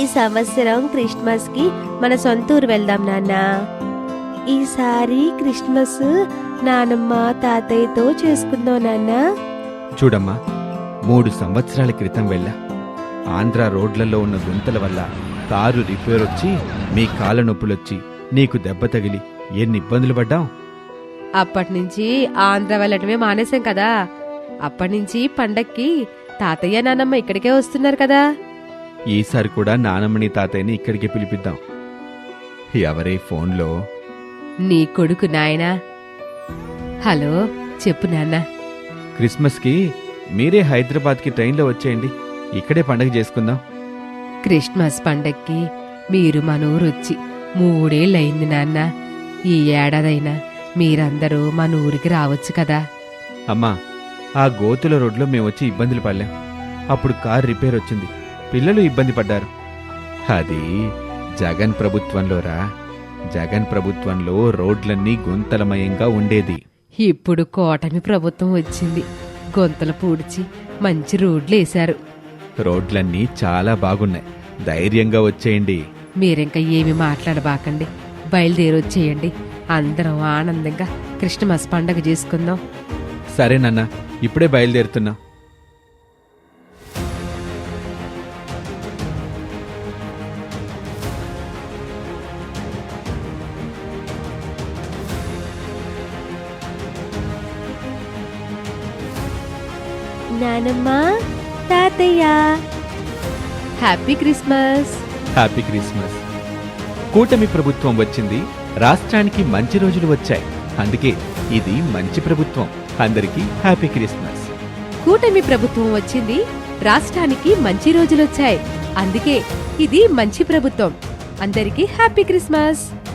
ఈ సంవత్సరం క్రిస్మస్కి మన సొంత ఊరు వెళ్దాం నాన్న. ఈసారి క్రిస్మస్ నానమ్మ తాతయ్యతో చేసుకుందాం నాన్న. చూడమ్మా మూడు సంవత్సరాల క్రితం వెళ్ళా. ఆంధ్ర రోడ్లలో ఉన్న గుంతల వల్ల కారు రిపేర్ వచ్చి మీ కాళ్ళ నొప్పులొచ్చి నీకు దెబ్బ తగిలి ఎన్ని ఇబ్బందులు పడ్డాం? అప్పటి నుంచి ఆంధ్ర వెళ్ళటమే మానేశాం కదా. అప్పటి నుంచి పండక్కి తాతయ్య నానమ్మ ఇక్కడికే వస్తున్నారు కదా. ఈసారి కూడా నానమ్మని తాతయ్యని ఇక్కడికి పిలిపిద్దాం. ఎవరే ఫోన్లో? నీ కొడుకు నాయనా? హలో చెప్పు నాన్న. క్రిస్మస్కి మీరే హైదరాబాద్కి ట్రైన్లో వచ్చేయండి. ఇక్కడే పండగ చేసుకుందాం. క్రిస్మస్ పండక్కి మీరు మన ఊరొచ్చి మూడేళ్ళయింది నాన్న. ఈ ఏడాదైనా మీరందరూ మన ఊరికి రావచ్చు కదా. అమ్మా ఆ గోతుల రోడ్లో మేము వచ్చి ఇబ్బందులు పడలేం. అప్పుడు కార్ రిపేర్ వచ్చింది పిల్లలు ఇబ్బంది పడ్డారు. అది జగన్ ప్రభుత్వంలోరా? జగన్ ప్రభుత్వంలో రోడ్లన్నీ గుంతలమయంగా ఉండేది. ఇప్పుడు కోటమి ప్రభుత్వం వచ్చింది. గొంతలు పూడ్చి మంచి రోడ్లేశారు రోడ్లన్నీ చాలా బాగున్నాయి. ధైర్యంగా వచ్చేయండి. మీరింక ఏమి మాట్లాడబాకండి. బయలుదేరొచ్చేయండి అందరం ఆనందంగా క్రిస్మస్ పండగ చేసుకుందాం. సరేనన్నా ఇప్పుడే బయలుదేరుతున్నా. నానమ్మ తాతయ్య. హ్యాపీ క్రిస్మస్ హ్యాపీ క్రిస్మస్ కూటమి ప్రభుత్వం వచ్చింది రాష్ట్రానికి మంచి రోజులు వచ్చాయి. అందుకే ఇది మంచి ప్రభుత్వం. అందరికీ హ్యాపీ క్రిస్మస్ కూటమి ప్రభుత్వం వచ్చింది రాష్ట్రానికి మంచి రోజులొచ్చాయి. అందుకే ఇది మంచి ప్రభుత్వం. అందరికీ హ్యాపీ క్రిస్మస్